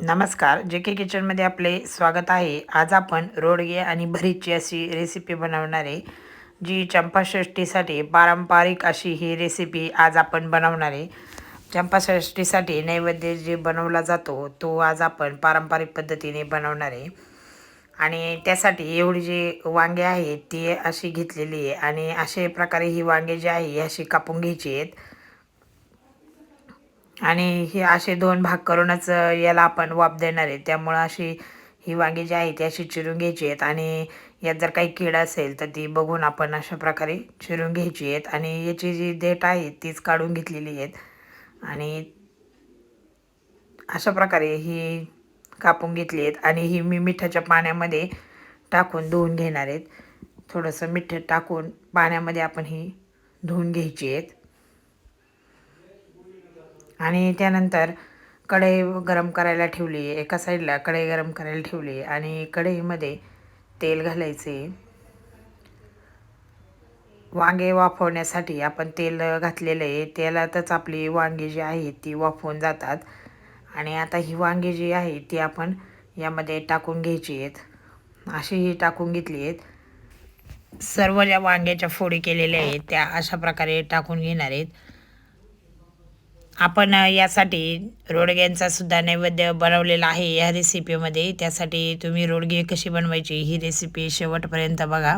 नमस्कार जे के किचनमध्ये आपले स्वागत आहे. आज आपण रोडगे आणि भरीची अशी रेसिपी बनवणार आहे जी चंपाषष्ठीसाठी पारंपरिक अशी ही रेसिपी आज आपण बनवणार आहे. चंपाषष्टीसाठी नैवेद्य जे बनवला जातो तो आज आपण पारंपरिक पद्धतीने बनवणार आहे. आणि त्यासाठी एवढी जी वांगे आहेत ती अशी घेतलेली आहे. आणि अशा प्रकारे ही वांगे जी आहे अशी कापून घ्यायची आहेत. आणि हे असे दोन भाग करूनच याला आपण वाफ देणार आहे. त्यामुळं अशी ही वांगी जी आहे ती अशी चिरून घ्यायची आहेत. आणि यात जर काही कीड असेल तर ती बघून आपण अशा प्रकारे चिरून घ्यायची आहेत. आणि याची जी देठ आहे तीच काढून घेतलेली आहेत. आणि अशा प्रकारे ही कापून घेतली आहेत. आणि ही मी मिठाच्या पाण्यामध्ये टाकून धुवून घेणार आहेत. थोडंसं मीठ टाकून पाण्यामध्ये आपण ही धुवून घ्यायची आहेत. आणि त्यानंतर कढई गरम करायला ठेवली एका साईडला कढई गरम करायला ठेवली आणि कढईमध्ये तेल घालायचे. वांगे वाफवण्यासाठी आपण तेल घातलेलं आहे तेलातच आपली वांगी जी आहे ती वाफवून जातात. आणि आता ही वांगी जी आहे ती आपण यामध्ये टाकून घ्यायची आहेत. अशी ही टाकून घेतली आहेत. सर्व ज्या वांग्याच्या फोडी केलेल्या आहेत त्या अशा प्रकारे टाकून घेणार आहेत. आपण यासाठी रोडग्यांचा सुद्धा नैवेद्य बनवलेला आहे या रेसिपीमध्ये त्यासाठी तुम्ही रोडगे कशी बनवायची ही रेसिपी शेवटपर्यंत बघा.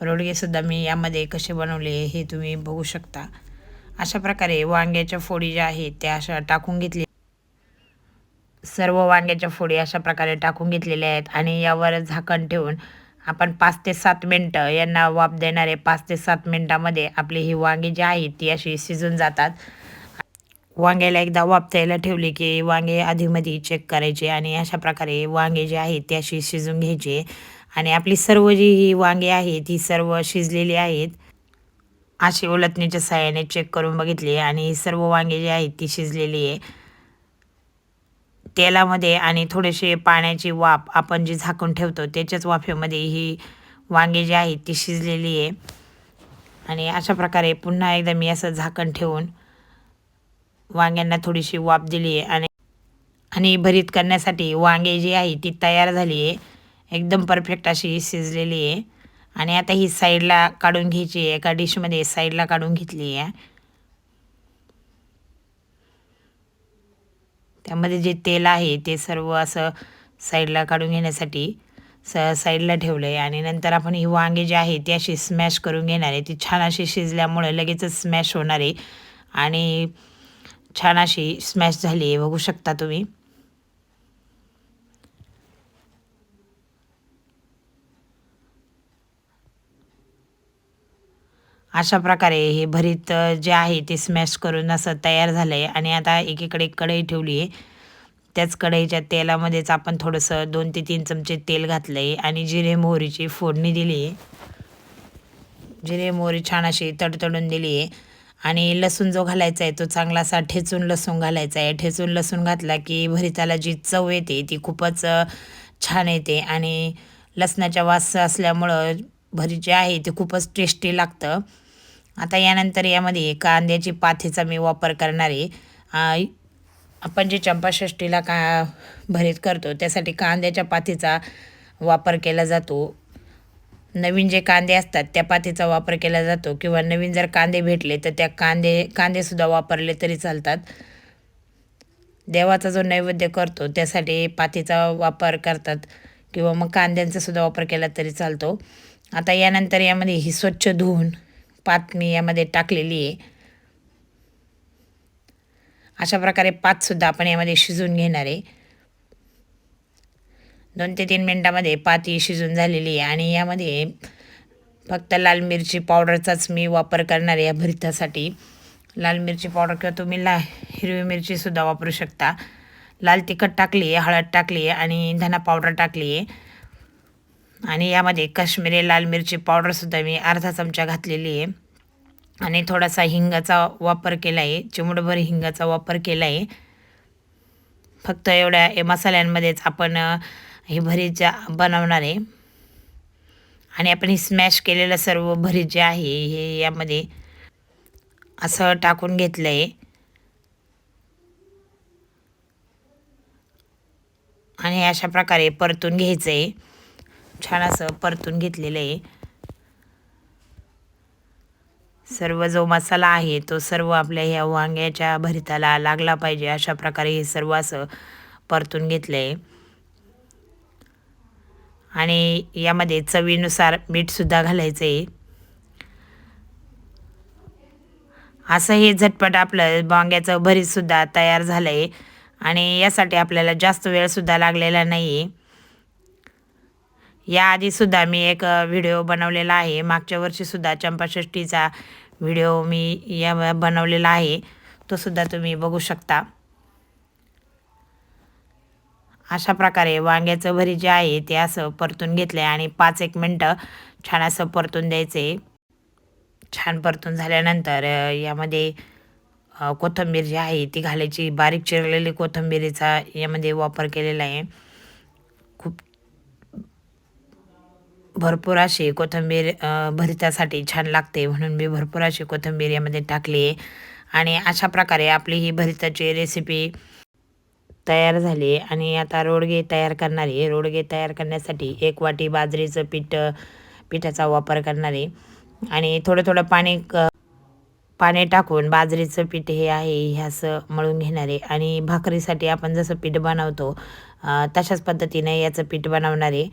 रोडगेसुद्धा मी यामध्ये कसे बनवले हे तुम्ही बघू शकता. अशा प्रकारे वांग्याच्या फोडी ज्या आहेत त्या अशा टाकून घेतली. सर्व वांग्याच्या फोडी अशा प्रकारे टाकून घेतलेल्या आहेत आणि यावर झाकण ठेवून आपण पाच ते सात मिनटं यांना वाफ देणारे पाच ते सात मिनटामध्ये आपली ही वांगी जी आहेत ती अशी शिजून जातात. वांग्याला एकदा वापतायला ठेवली की वांगे आधीमध्ये चेक करायचे आणि अशा प्रकारे वांगे जे आहेत ते अशी शिजून घ्यायचे. आणि आपली सर्व जी ही वांगे आहेत ती सर्व शिजलेली आहेत अशी उलटणीच्या साह्याने चेक करून बघितली आणि सर्व वांगे जी आहेत ती शिजलेली आहे. तेलामध्ये आणि थोडेसे पाण्याची वाफ आपण जी झाकून ठेवतो त्याच्याच वाफेमध्ये ही वांगे जी आहेत ती शिजलेली आहे. आणि अशा प्रकारे पुन्हा एकदा मी असं झाकण ठेवून वांग्यांना थोडीशी वाफ दिली आहे आणि आणि भरीत करण्यासाठी वांगे जी आहे ती तयार झाली आहे. एकदम परफेक्ट अशी शिजलेली आहे. आणि आता ही साईडला काढून घ्यायची आहे. एका डिशमध्ये साईडला काढून घेतली आहे. त्यामध्ये जे तेल आहे ते सर्व असं साईडला काढून घेण्यासाठी स साईडला ठेवलं आहे. आणि नंतर आपण ही वांगे जी आहे ती अशी स्मॅश करून घेणार आहे. ती छान अशी शिजल्यामुळे लगेचच स्मॅश होणार आहे. आणि छान अशी स्मॅश झाली आहे बघू शकता तुम्ही. अशा प्रकारे हे भरीत जे आहे ते स्मॅश करून असं तयार झालं आहे आणि आता एकीकडे कढई ठेवली आहे. त्याच कढईच्या तेलामध्येच आपण थोडंसं दोन ते तीन चमचे तेल घातलं आहे आणि जिरे मोहरीची फोडणी दिली आहे. जिरे मोहरी छान अशी तडतडून दिली आहे. आणि लसूण जो घालायचा आहे तो चांगला असा ठेचून लसूण घालायचा आहे. ठेचून लसूण घातला की भरिताला जी चव येते ती खूपच छान येते आणि लसणाच्या वास असल्यामुळं भरी जे आहे ते खूपच टेस्टी लागतं. आता यानंतर यामध्ये कांद्याची पाथीचा मी वापर करणार आहे आपण जे चंपाषष्टीला का भरीत करतो त्यासाठी कांद्याच्या पाथीचा वापर केला जातो. नवीन जे कांदे असतात त्या पातीचा वापर केला जातो किंवा नवीन जर कांदे भेटले तर त्या कांदे कांदेसुद्धा वापरले तरी चालतात. देवाचा जो नैवेद्य करतो त्यासाठी पातीचा वापर करतात किंवा मग कांद्यांचा सुद्धा वापर केला तरी चालतो. आता यानंतर यामध्ये ही स्वच्छ धुवून पात मी यामध्ये टाकलेली आहे. अशा प्रकारे पातसुद्धा आपण यामध्ये शिजून घेणार आहे. दोन ते तीन मिनटामध्ये पाती शिजून झालेली आहे आणि यामध्ये फक्त लाल मिरची पावडरचाच मी वापर करणार आहे या भरितासाठी. लाल मिरची पावडर किंवा तुम्ही ला हिरवी मिरचीसुद्धा वापरू शकता. लाल तिखट टाकली आहे हळद टाकली आहे आणि धना पावडर टाकली आहे. आणि यामध्ये काश्मीरी लाल मिरची पावडरसुद्धा मी अर्धा चमचा घातलेली आहे. आणि थोडासा हिंगाचा वापर केला आहे चिमडभर हिंगाचा वापर केला आहे. फक्त एवढ्या मसाल्यांमध्येच आपण हे भरीत ज्या बनवणार आहे. आणि आपण हे स्मॅश केलेलं सर्व भरीत जे आहे हे यामध्ये असं टाकून घेतलं आहे आणि अशा प्रकारे परतून घ्यायचं आहे छान असं परतून घेतलेलं आहे. सर्व जो मसाला आहे तो सर्व आपल्या ह्या वांग्याच्या भरिताला लागला पाहिजे. अशा प्रकारे हे सर्व असं परतून घेतलं आहे आणि यामध्ये चवीनुसार मीठसुद्धा घालायचं. आहे असं हे झटपट आपलं वांग्याचं भरीतसुद्धा तयार झालं आहे आणि यासाठी आपल्याला जास्त वेळसुद्धा लागलेला नाही आहे याआधीसुद्धा मी एक व्हिडिओ बनवलेला आहे. मागच्या वर्षीसुद्धा चंपाषष्टीचा व्हिडिओ मी या बनवलेला आहे. तोसुद्धा तुम्ही बघू शकता. अशा प्रकारे वांग्याचं भरी जे आहे ते असं परतून घेतलं आहे आणि पाच एक मिनटं छान असं परतून द्यायचे. छान परतून झाल्यानंतर यामध्ये कोथिंबीर जी आहे ती घालायची. बारीक चिरलेली कोथिंबीरीचा यामध्ये वापर केलेला आहे. खूप भरपूर अशी कोथिंबीर भरितासाठी छान लागते म्हणून मी भरपूर अशी कोथिंबीर यामध्ये टाकली आहे. आणि अशा प्रकारे आपली ही भरिताची रेसिपी तयार झाली आणि आता रोडगे तयार करणारे आहे. रोडगे तयार करण्यासाठी एक वाटी बाजरीचं पीठ पिठाचा वापर करणारे आणि थोडं थोडं पाणी पाणी टाकून बाजरीचं पीठ हे आहे हे असं मळून घेणारे आणि भाकरीसाठी आपण जसं पीठ बनवतो तशाच पद्धतीने याचं पीठ बनवणारे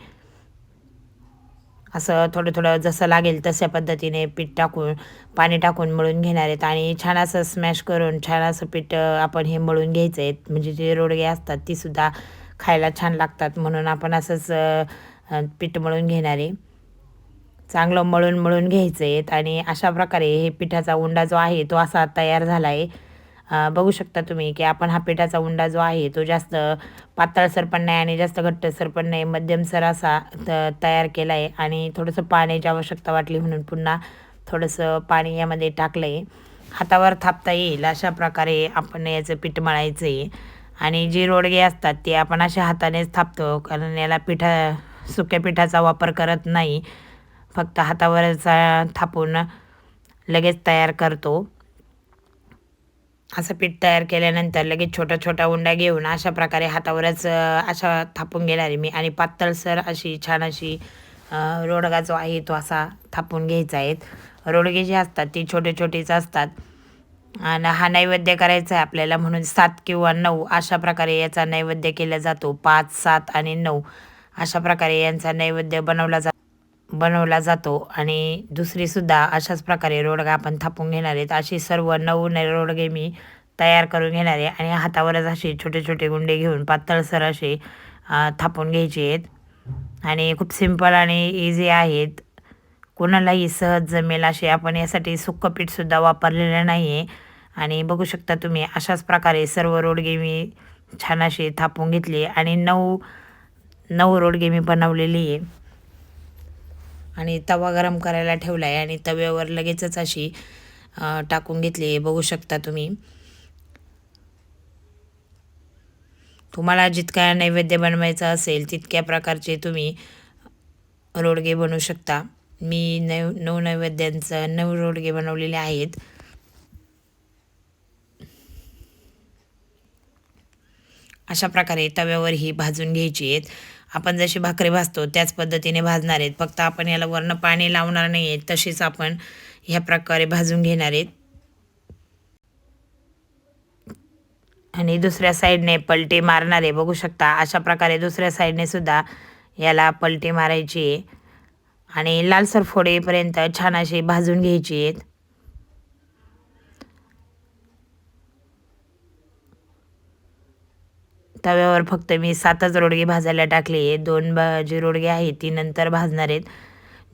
असं थोडं थोडं जसं लागेल तशा पद्धतीने पीठ टाकून पाणी टाकून मळून घेणार आहेत. आणि छान असं स्मॅश करून छान असं पीठ आपण हे मळून घ्यायचं आहेत म्हणजे जे रोडगे असतात तीसुद्धा खायला छान लागतात. म्हणून आपण असंच पीठ मळून घेणार आहे. चांगलं मळून मळून घ्यायचं आहेत आणि अशा प्रकारे हे पिठाचा उंडा जो आहे तो असा तयार झाला आहे. बघू शकता तुम्ही की आपण हा पिठाचा उंडा जो आहे तो जास्त पातळसर पण नाही आणि जास्त घट्टसर पण नाही मध्यमसर असा त तयार केला आहे आणि थोडंसं पाण्याची आवश्यकता वाटली म्हणून पुन्हा थोडंसं पाणी यामध्ये टाकलं आहे हातावर थापता येईल अशा प्रकारे आपण याचं पीठ मळायचं आहे आणि जी रोडगे असतात ते आपण अशा हातानेच थापतो कारण याला पिठा सुक्या पिठाचा वापर करत नाही. फक्त हातावरचा थापून लगेच तयार करतो. असं पीठ तयार केल्यानंतर लगेच छोटा छोटा उंडा घेऊन अशा प्रकारे हातावरच अशा थापून घेणार मी. आणि पातळसर अशी छान अशी रोडगा जो आहे तो असा थापून घ्यायचा आहेत रोडगे जे असतात ती छोटे छोटेच असतात. आणि हा नैवेद्य करायचा आहे आपल्याला म्हणून सात किंवा नऊ अशा प्रकारे याचा नैवेद्य केला जातो. पाच सात आणि नऊ अशा प्रकारे यांचा नैवेद्य बनवला जातो. बनवला जातो आणि दुसरीसुद्धा अशाच प्रकारे रोडगा आपण थापून घेणार आहेत. अशी सर्व नऊ रोडगे मी तयार करून घेणार आहे आणि हातावरच असे छोटे छोटे गुंडे घेऊन पातळसर असे थापून घ्यायचे आहेत. आणि खूप सिंपल आणि इझी आहेत. कोणालाही सहज जमेल असे आपण यासाठी सुक्कं पीठसुद्धा वापरलेलं नाही आहे आणि बघू शकता तुम्ही अशाच प्रकारे सर्व रोडगे मी छान असे थापून घेतले आणि नऊ नऊ रोडगे मी बनवलेली आहे. आणि तवा गरम करायला ठेवला आहे आणि तव्यावर लगेचच अशी टाकून घेतली आहे. बघू शकता तुम्ही. तुम्हाला जितका नैवेद्य बनवायचा असेल तितक्या प्रकारचे तुम्ही रोडगे बनवू शकता. मी नव नऊ नैवेद्यांचं नऊ रोडगे बनवलेले आहेत. अशा प्रकारे तव्यावर ही भाजून घ्यायची आहेत. आपण जशी भाकरी भाजतो त्याच पद्धतीने भाजणार आहेत. फक्त आपण याला वर्ण पाणी लावणार नाही आहेत तशीच आपण ह्या प्रकारे भाजून घेणार आहेत. आणि दुसऱ्या साईडने पलटी मारणार आहे. बघू शकता अशा प्रकारे दुसऱ्या साईडने सुद्धा याला पलटी मारायची आहे. आणि लालसर फोडेपर्यंत छान अशी भाजून घ्यायची आहेत. तव्यावर फक्त मी सातच रोडगे भाजायला टाकले आहे. दोन जी रोडगे आहेत ती नंतर भाजणार आहेत.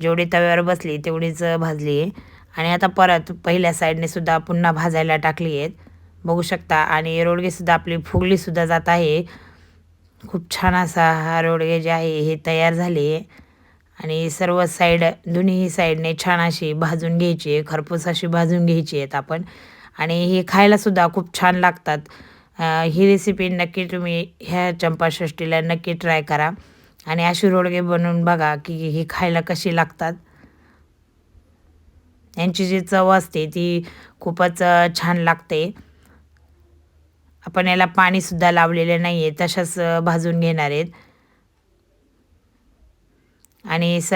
जेवढी तव्यावर बसली तेवढीच भाजली आहे. आणि आता परत पहिल्या साईडने सुद्धा पुन्हा भाजायला टाकली आहेत. बघू शकता. आणि रोडगेसुद्धा आपली फुगलीसुद्धा जात आहे. खूप छान असा हा रोडगे जे आहे हे तयार झाले आहे. आणि सर्व साईड दोन्ही साईडने छान अशी भाजून घ्यायची आहे. खरपूस अशी भाजून घ्यायची आहेत आपण. आणि हे खायलासुद्धा खूप छान लागतात. ही रेसिपी नक्की तुम्ही ह्या चंपाषष्टीला नक्की ट्राय करा. आणि अशी रोडगे बनवून बघा की ही खायला कशी लागतात. यांची जी चव असते ती खूपच छान लागते. आपण याला पाणीसुद्धा लावलेलं नाही आहे तशाच भाजून घेणार आहेत. आणि स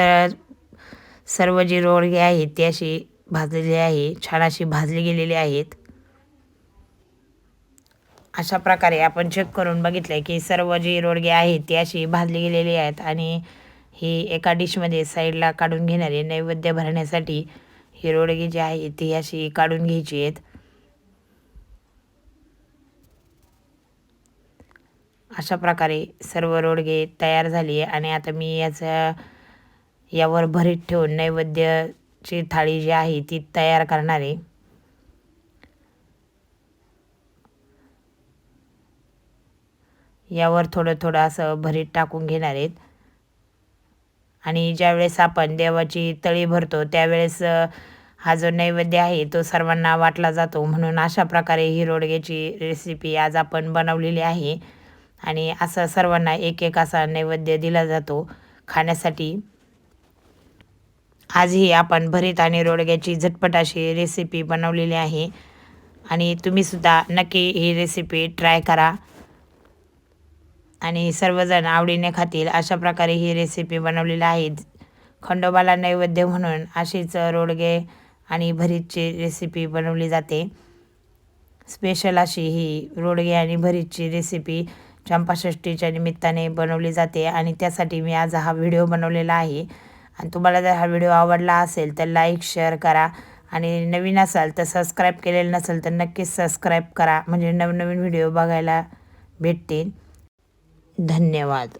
सर्व जी रोडगे आहेत ती अशी भाजलेली आहे छान अशी भाजली गेलेली आहेत. अशा प्रकारे आपण चेक करून बघितलं की सर्व जी रोडगे आहेत ती अशी भाजली गेलेली आहेत आणि ही एका डिशमध्ये साईडला काढून घेणारे नैवेद्य भरण्यासाठी ही रोडगी जी आहे ती अशी काढून घ्यायची आहेत. अशा प्रकारे सर्व रोडगे तयार झाली आहे आणि आता मी याचा यावर भरीत ठेवून नैवेद्यची थाळी जी आहे ती तयार करणार आहे. यावर थोडं थोडं असं भरीत टाकून घेणार आहेत. आणि ज्यावेळेस आपण देवाची तळी भरतो त्यावेळेस हा जो नैवेद्य आहे तो सर्वांना वाटला जातो. म्हणून अशा प्रकारे ही रोडग्याची रेसिपी आज आपण बनवलेली आहे. आणि असं सर्वांना एक एक असा नैवेद्य दिला जातो खाण्यासाठी. आजही आपण भरीत आणि रोडग्याची झटपट अशी रेसिपी बनवलेली आहे. आणि तुम्हीसुद्धा नक्की ही रेसिपी ट्राय करा. आणि सर्वजण आवडीने खातील. अशा प्रकारे ही रेसिपी बनवलेली आहे. खंडोबाला नैवेद्य म्हणून अशीच रोडगे आणि भरीतची रेसिपी बनवली जाते. स्पेशल अशी ही रोडगे आणि भरीतची रेसिपी चंपाषष्टीच्या निमित्ताने बनवली जाते आणि त्यासाठी मी आज हा व्हिडिओ बनवलेला आहे. आणि तुम्हाला जर हा व्हिडिओ आवडला असेल तर लाईक शेअर करा. आणि नवीन असाल तर सबस्क्राईब केलेलं नसेल तर नक्कीच सबस्क्राईब करा. म्हणजे नवनवीन व्हिडिओ बघायला भेटतील. धन्यवाद.